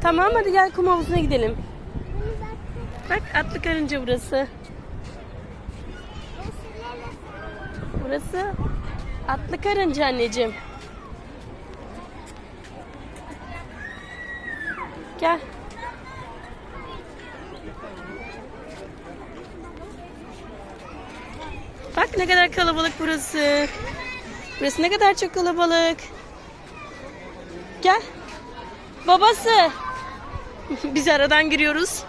Tamam hadi gel kum havuzuna gidelim. Bak atlı karınca burası. Burası atlı karınca anneciğim. Gel. Bak ne kadar kalabalık burası. Burası ne kadar çok kalabalık. Gel. Babası. Biz aradan giriyoruz.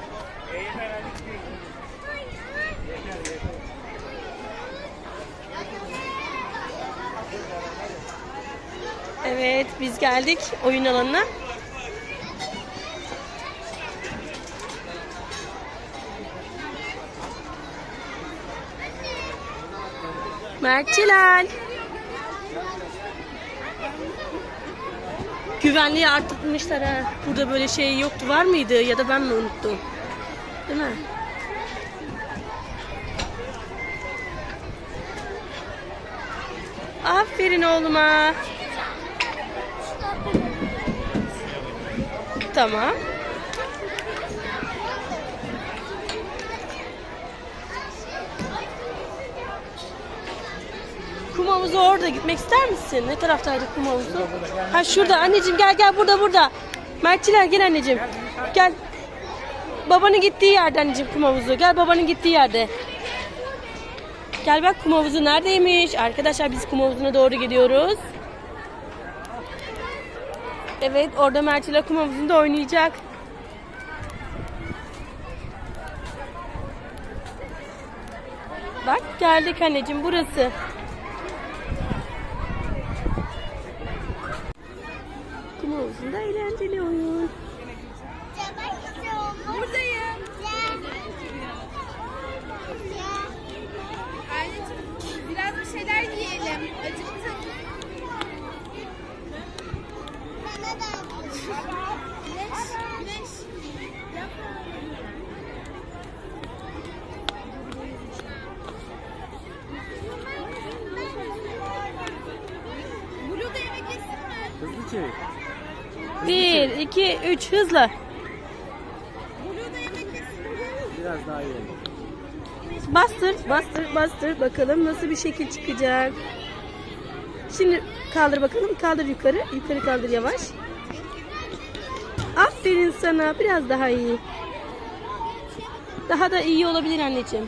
Evet biz geldik oyun alanına. Mertçiler. Güvenliği arttırmışlar ha. Burada böyle şey yoktu var mıydı ya da ben mi unuttum? Değil mi? Aferin oğluma. Tamam. Kum havuzu orada gitmek ister misin? Ne taraftaydı kum havuzu? Ha şurada anneciğim gel gel burada burada. Mertçiler gel anneciğim. Gel. Babanın gittiği yerde anneciğim kum havuzu. Gel babanın gittiği yerde. Gel bak kum havuzu neredeymiş? Arkadaşlar biz kum havuzuna doğru gidiyoruz. Evet orada Mertçiler kum havuzunda oynayacak. Bak geldik anneciğim burası. Kum havuzunda eğlenceli oyun. Buradayım. Anneciğim biraz bir şeyler yiyelim. Acıktım. Güneş, güneş. Blue'da yemek yesin mi? Hızlı çevir. Bir, iki, üç mi? Biraz daha iyi. Bastır, bastır, bastır. Bakalım nasıl bir şekil çıkacak. Şimdi kaldır bakalım. Kaldır yukarı. Yukarı kaldır yavaş. Aferin sana. Biraz daha iyi. Daha da iyi olabilir anneciğim.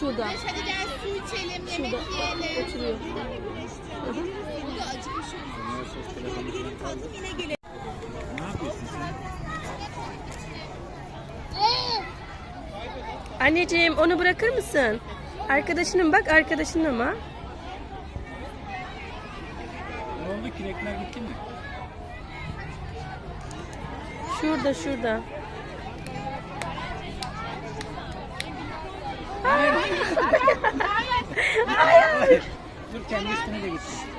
Şurada. Güneş hadi gel su içelim, yemek Şurada. yiyelim. Oturuyor. Burada acıkmışım. Tadım yine gelelim. Ne yapıyorsun sen? Anneciğim onu bırakır mısın? Arkadaşının bak arkadaşının ama. Ne oldu? Kürekler gitti mi? Şurada şurada. Kendi üstüne de.